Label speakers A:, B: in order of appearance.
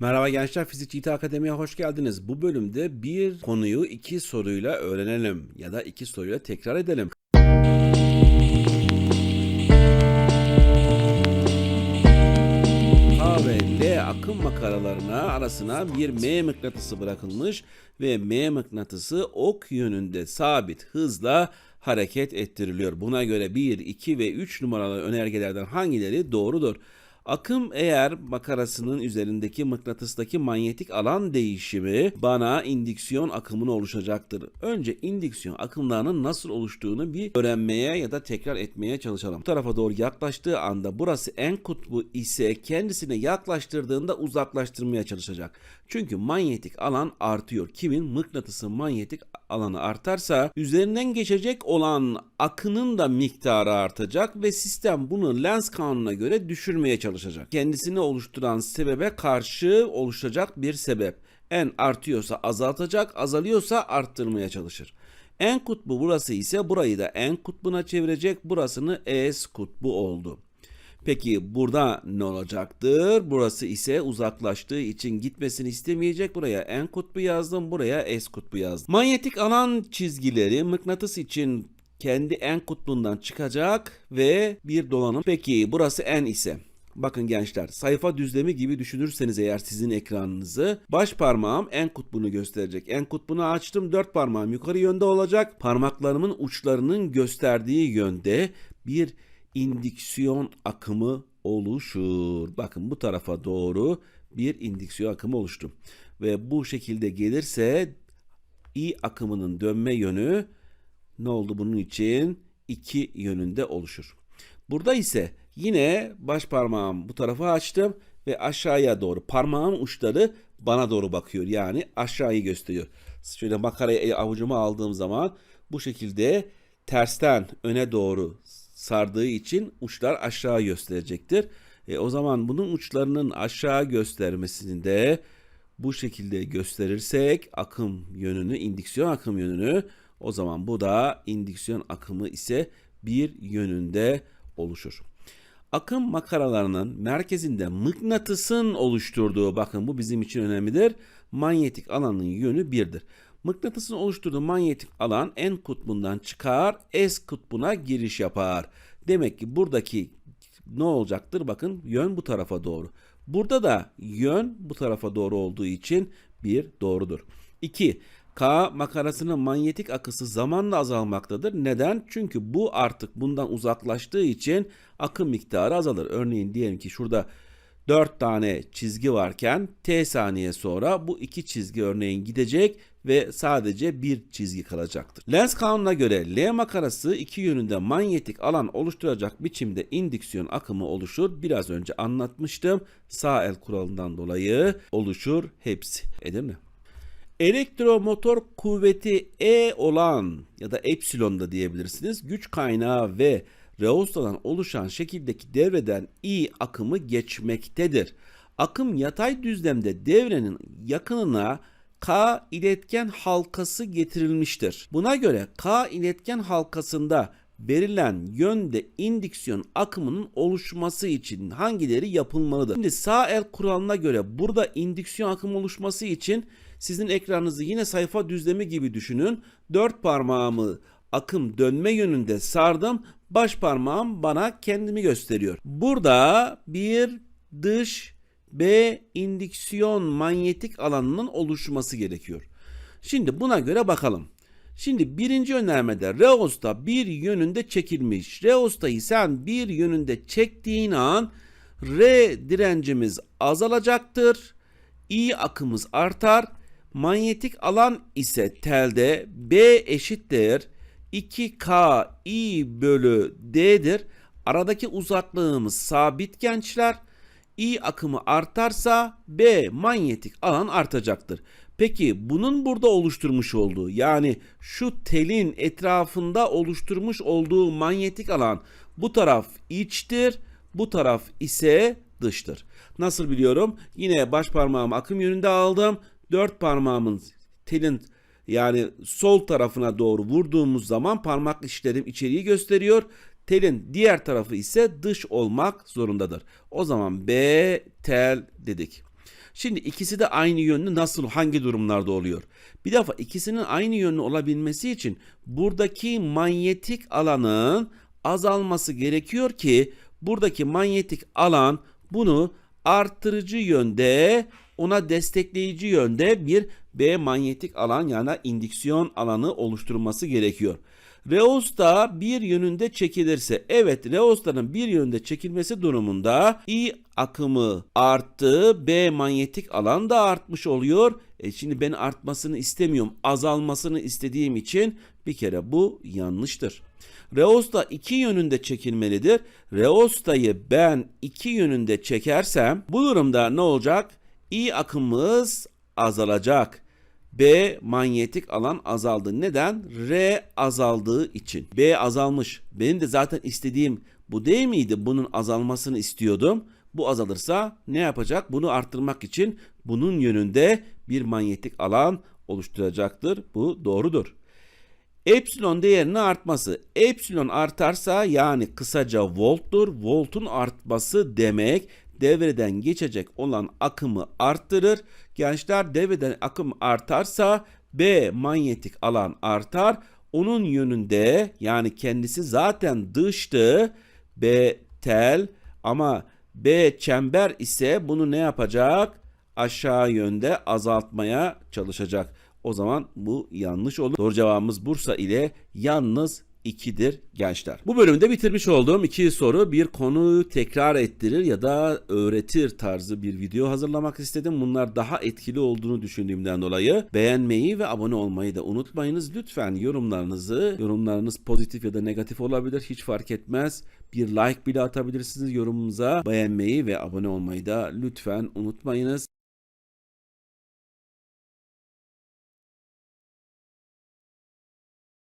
A: Merhaba gençler, Fizikçi İT Akademi'ye hoş geldiniz. Bu bölümde bir konuyu iki soruyla öğrenelim ya da iki soruyla tekrar edelim. K ve L akım makaralarına arasına bir M mıknatısı bırakılmış ve M mıknatısı ok yönünde sabit hızla hareket ettiriliyor. Buna göre 1, 2 ve 3 numaralı önergelerden hangileri doğrudur? Akım eğer makarasının üzerindeki mıknatıstaki manyetik alan değişimi bana indüksiyon akımını oluşacaktır. Önce indüksiyon akımlarının nasıl oluştuğunu bir öğrenmeye ya da tekrar etmeye çalışalım. Bu tarafa doğru yaklaştığı anda burası en kutbu ise kendisine yaklaştırdığında uzaklaştırmaya çalışacak. Çünkü manyetik alan artıyor. Kimin? Mıknatısın manyetik alanı artarsa üzerinden geçecek olan akının da miktarı artacak ve sistem bunu Lenz kanununa göre düşürmeye çalışacak. Kendisini oluşturan sebebe karşı oluşacak bir sebep. En artıyorsa azaltacak, azalıyorsa arttırmaya çalışır. En kutbu burası ise burayı da en kutbuna çevirecek. Burasını S kutbu oldu. Peki burada ne olacaktır? Burası ise uzaklaştığı için gitmesini istemeyecek. Buraya en kutbu yazdım, buraya S kutbu yazdım. Manyetik alan çizgileri mıknatıs için kendi en kutbundan çıkacak ve bir dolanım. Peki burası N ise Bakın gençler sayfa düzlemi gibi düşünürseniz eğer sizin ekranınızı baş parmağım en kutbunu gösterecek. En kutbunu açtım dört parmağım yukarı yönde olacak. Parmaklarımın uçlarının gösterdiği yönde bir indüksiyon akımı oluşur. Bakın bu tarafa doğru bir indüksiyon akımı oluştu. Ve bu şekilde gelirse i akımının dönme yönü ne oldu bunun için? iki yönünde oluşur. Burada ise yine baş parmağım bu tarafa açtım ve aşağıya doğru parmağın uçları bana doğru bakıyor. Yani aşağıyı gösteriyor. Şöyle makarayı avucuma aldığım zaman bu şekilde tersten öne doğru sardığı için uçlar aşağı gösterecektir. E, o zaman bunun uçlarının aşağı göstermesini de bu şekilde gösterirsek akım yönünü, indüksiyon akım yönünü o zaman bu da indüksiyon akımı ise bir yönünde oluşur. Akım makaralarının merkezinde mıknatısın oluşturduğu bakın bu bizim için önemlidir. Manyetik alanın yönü birdir. Mıknatısın oluşturduğu manyetik alan en kutbundan çıkar, S kutbuna giriş yapar. Demek ki buradaki ne olacaktır? Bakın yön bu tarafa doğru. Burada da yön bu tarafa doğru olduğu için bir doğrudur. 2. K makarasının manyetik akısı zamanla azalmaktadır. Neden? Çünkü bu artık bundan uzaklaştığı için akım miktarı azalır. Örneğin diyelim ki şurada 4 tane çizgi varken t saniye sonra bu iki çizgi örneğin gidecek ve sadece bir çizgi kalacaktır. Lenz kanununa göre L makarası iki yönünde manyetik alan oluşturacak biçimde indüksiyon akımı oluşur. Biraz önce anlatmıştım. Sağ el kuralından dolayı oluşur hepsi. Mi? Elektromotor kuvveti E olan ya da epsilon da diyebilirsiniz. Güç kaynağı ve reostadan oluşan şekildeki devreden I akımı geçmektedir. Akım yatay düzlemde devrenin yakınına K iletken halkası getirilmiştir. Buna göre K iletken halkasında verilen yönde indüksiyon akımının oluşması için hangileri yapılmalıdır? Şimdi sağ el kuralına göre burada indüksiyon akımı oluşması için sizin ekranınızı yine sayfa düzlemi gibi düşünün. Dört parmağımı akım dönme yönünde sardım. Baş parmağım bana kendimi gösteriyor. Burada bir dış B indüksiyon manyetik alanının oluşması gerekiyor. Şimdi buna göre bakalım. Şimdi birinci önermede Reosta bir yönünde çekilmiş. Reosta'yı sen bir yönünde çektiğin an R direncimiz azalacaktır. I akımız artar. Manyetik alan ise telde B eşittir 2K I bölü D'dir. Aradaki uzaklığımız sabit gençler. I akımı artarsa B manyetik alan artacaktır. Peki bunun burada oluşturmuş olduğu yani şu telin etrafında oluşturmuş olduğu manyetik alan bu taraf içtir, bu taraf ise dıştır. Nasıl biliyorum? Yine baş parmağımı akım yönünde aldım. Dört parmağımın telin yani sol tarafına doğru vurduğumuz zaman parmak işlerim içeriği gösteriyor. Telin diğer tarafı ise dış olmak zorundadır. O zaman B tel dedik. Şimdi ikisi de aynı yönlü nasıl hangi durumlarda oluyor? Bir defa ikisinin aynı yönlü olabilmesi için buradaki manyetik alanın azalması gerekiyor ki buradaki manyetik alan bunu artırıcı yönde ona destekleyici yönde bir B manyetik alan yani indüksiyon alanı oluşturması gerekiyor. Reosta bir yönünde çekilirse evet Reosta'nın bir yönde çekilmesi durumunda I akımı arttı B manyetik alan da artmış oluyor. E şimdi ben artmasını istemiyorum azalmasını istediğim için bir kere bu yanlıştır. Reosta iki yönünde çekilmelidir. Reosta'yı ben iki yönünde çekersem bu durumda ne olacak? I akımımız azalacak. B manyetik alan azaldı. Neden? R azaldığı için. B azalmış. Benim de zaten istediğim bu değil miydi? Bunun azalmasını istiyordum. Bu azalırsa ne yapacak? Bunu arttırmak için bunun yönünde bir manyetik alan oluşturacaktır. Bu doğrudur. Epsilon değerinin artması. Epsilon artarsa yani kısaca volttur. Voltun artması demek devreden geçecek olan akımı arttırır. Gençler devreden akım artarsa B manyetik alan artar. Onun yönünde yani kendisi zaten dıştı B tel ama B çember ise bunu ne yapacak? Aşağı yönde azaltmaya çalışacak. O zaman bu yanlış olur. Doğru cevabımız Bursa ile yalnız 2'dir gençler. Bu bölümde bitirmiş olduğum iki soru bir konuyu tekrar ettirir ya da öğretir tarzı bir video hazırlamak istedim. Bunlar daha etkili olduğunu düşündüğümden dolayı beğenmeyi ve abone olmayı da unutmayınız. Lütfen yorumlarınızı, yorumlarınız pozitif ya da negatif olabilir hiç fark etmez. Bir like bile atabilirsiniz yorumumuza. Beğenmeyi ve abone olmayı da lütfen unutmayınız.